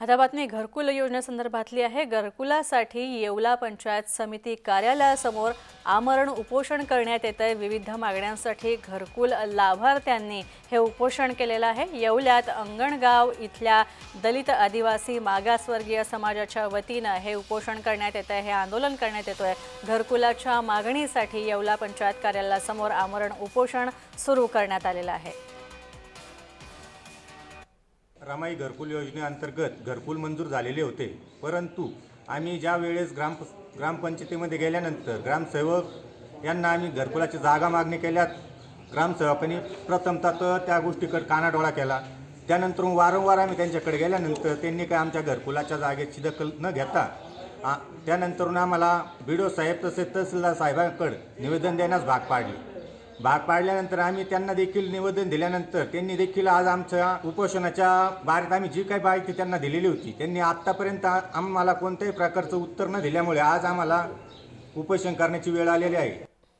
आता बातमी घरकुल योजनेसंदर्भातली आहे. घरकुलासाठी येवला पंचायत समिती कार्यालयासमोर आमरण उपोषण करण्यात येत आहे विविध मागण्यांसाठी घरकुल लाभार्थ्यांनी हे उपोषण केलेलं आहे. येवल्यात अंगणगाव इथल्या दलित आदिवासी मागासवर्गीय समाजाच्या वतीनं हे उपोषण करण्यात येत आहे हे आंदोलन करण्यात येतोय. घरकुलाच्या मागणीसाठी येवला पंचायत कार्यालयासमोर आमरण उपोषण सुरू करण्यात आलेलं आहे. रमाई घरकुल योजनेअंतर्गत घरकुल मंजूर झालेले होते. परंतु आम्ही ज्या वेळेस ग्राम ग्रामपंचायतीमध्ये गेल्यानंतर ग्रामसेवक यांना आम्ही घरकुलाची जागा मागणी केल्यात ग्रामसेवकांनी प्रथमतः तर त्या गोष्टीकडे कानाडोळा केला. त्यानंतर वारंवार आम्ही त्यांच्याकडे गेल्यानंतर त्यांनी काय आमच्या घरकुलाच्या जागेची दखल न घेता त्यानंतरून आम्हाला बी डो साहेब तसेच तहसीलदार साहेबांकडे निवेदन देण्यास भाग पाडले. भाग पाडल्यानंतर आम्ही त्यांना देखील निवेदन दिल्यानंतर त्यांनी देखील आज आमच्या उपोषणाच्या बारेत आम्ही जी काही माहिती त्यांना दिलेली होती त्यांनी आत्तापर्यंत आम्हाला कोणत्याही प्रकारचं उत्तर न दिल्यामुळे आज आम्हाला उपोषण करण्याची वेळ आलेली आहे.